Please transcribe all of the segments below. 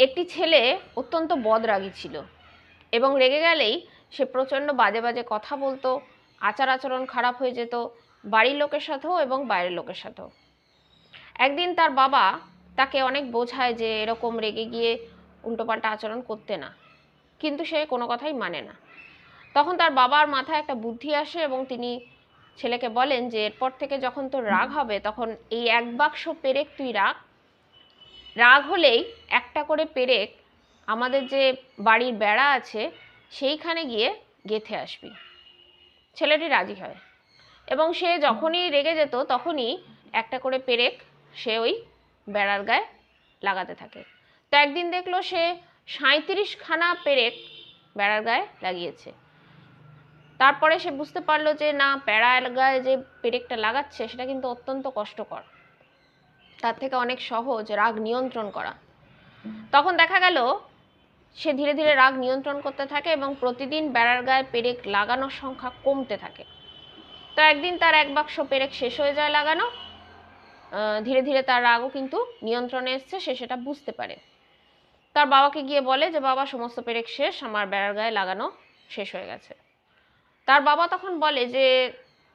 একটি ছেলে অত্যন্ত বদরাগী ছিল এবং রেগে গেলেই সে প্রচণ্ড বাজে বাজে কথা বলতো, আচার আচরণ খারাপ হয়ে যেত, বাড়ির লোকের সাথেও এবং বাইরের লোকের সাথেও। একদিন তার বাবা তাকে অনেক বোঝায় যে এরকম রেগে গিয়ে উল্টোপাল্টা আচরণ করতে না, কিন্তু সে কোনো কথাই মানে না। তখন তার বাবার মাথায় একটা বুদ্ধি আসে এবং তিনি ছেলেকে বলেন যে, এরপর থেকে যখন তোর রাগ হবে, তখন এই এক বাক্স পেরেক তুই রাখ রাগ হলেই একটা করে পেরেক আমাদের যে বাড়ির বেড়া আছে, সেইখানে গিয়ে গেথে আসবি। ছেলেটি রাজি হয়। এবং সে যখনই রেগে যেত, তখনই একটা করে পেরেক সে ওই বেড়ার গায়ে লাগাতে থাকে। তো একদিন দেখল সে সাঁত্রিশ খানা পেরেক বেড়ার গায়ে লাগিয়েছে। তারপরে সে বুঝতে পারল যে, না বেড়ার গায়ে যে পেরেকটা লাগাচ্ছে, সেটা কিন্তু অত্যন্ত কষ্টকর। তার থেকে অনেক সহজ রাগ নিয়ন্ত্রণ করা। তখন দেখা গেল, সে ধীরে ধীরে রাগ নিয়ন্ত্রণ করতে থাকে এবং প্রতিদিন বেড়ার গায়ে পেরেক লাগানোর সংখ্যা কমতে থাকে। তো একদিন তার এক বাক্স পেরেক শেষ হয়ে যায় লাগানো ধীরে ধীরে তার রাগও কিন্তু নিয়ন্ত্রণে এসছে, সে সেটা বুঝতে পারে। তার বাবাকে গিয়ে বলে যে, বাবা, সমস্ত পেরেক শেষ, আমার বেড়ার গায়ে লাগানো শেষ হয়ে গেছে। তার বাবা তখন বলে যে,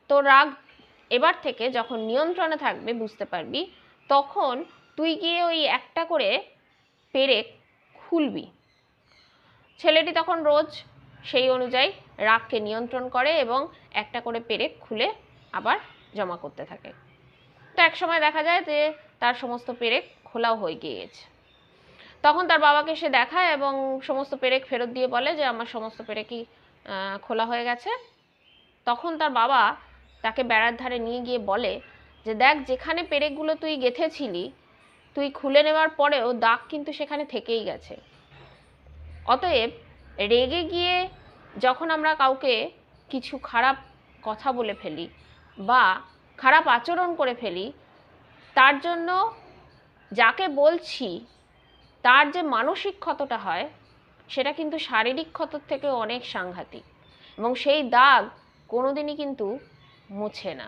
তোর রাগ এবার থেকে যখন নিয়ন্ত্রণে থাকবে, বুঝতে পারবি তখন তুই গিয়ে ওই একটা করে পেরেক খুলবি। ছেলেটি তখন রোজ সেই অনুযায়ী রাগকে নিয়ন্ত্রণ করে এবং একটা করে পেরেক খুলে আবার জমা করতে থাকে। তো এক সময় দেখা যায় যে তার সমস্ত পেরেক খোলাও হয়ে গিয়েছে। তখন তার বাবাকে সে দেখায় এবং সমস্ত পেরেক ফেরত দিয়ে বলে যে, আমার সমস্ত পেরেকই খোলা হয়ে গেছে। তখন তার বাবা তাকে বেড়ার ধারে নিয়ে গিয়ে বলে যে দেখ, যেখানে পেরেকগুলো তুই গেঁথেছিলি, তুই খুলে নেওয়ার পরেও দাগ কিন্তু সেখানে থেকেই গেছে। অতএব রেগে গিয়ে যখন আমরা কাউকে কিছু খারাপ কথা বলে ফেলি বা খারাপ আচরণ করে ফেলি, তার জন্য যাকে বলছি, তার যে মানসিক ক্ষতটা হয়, সেটা কিন্তু শারীরিক ক্ষতর থেকে অনেক সাংঘাতিক এবং সেই দাগ কোনোদিনই কিন্তু মুছে না।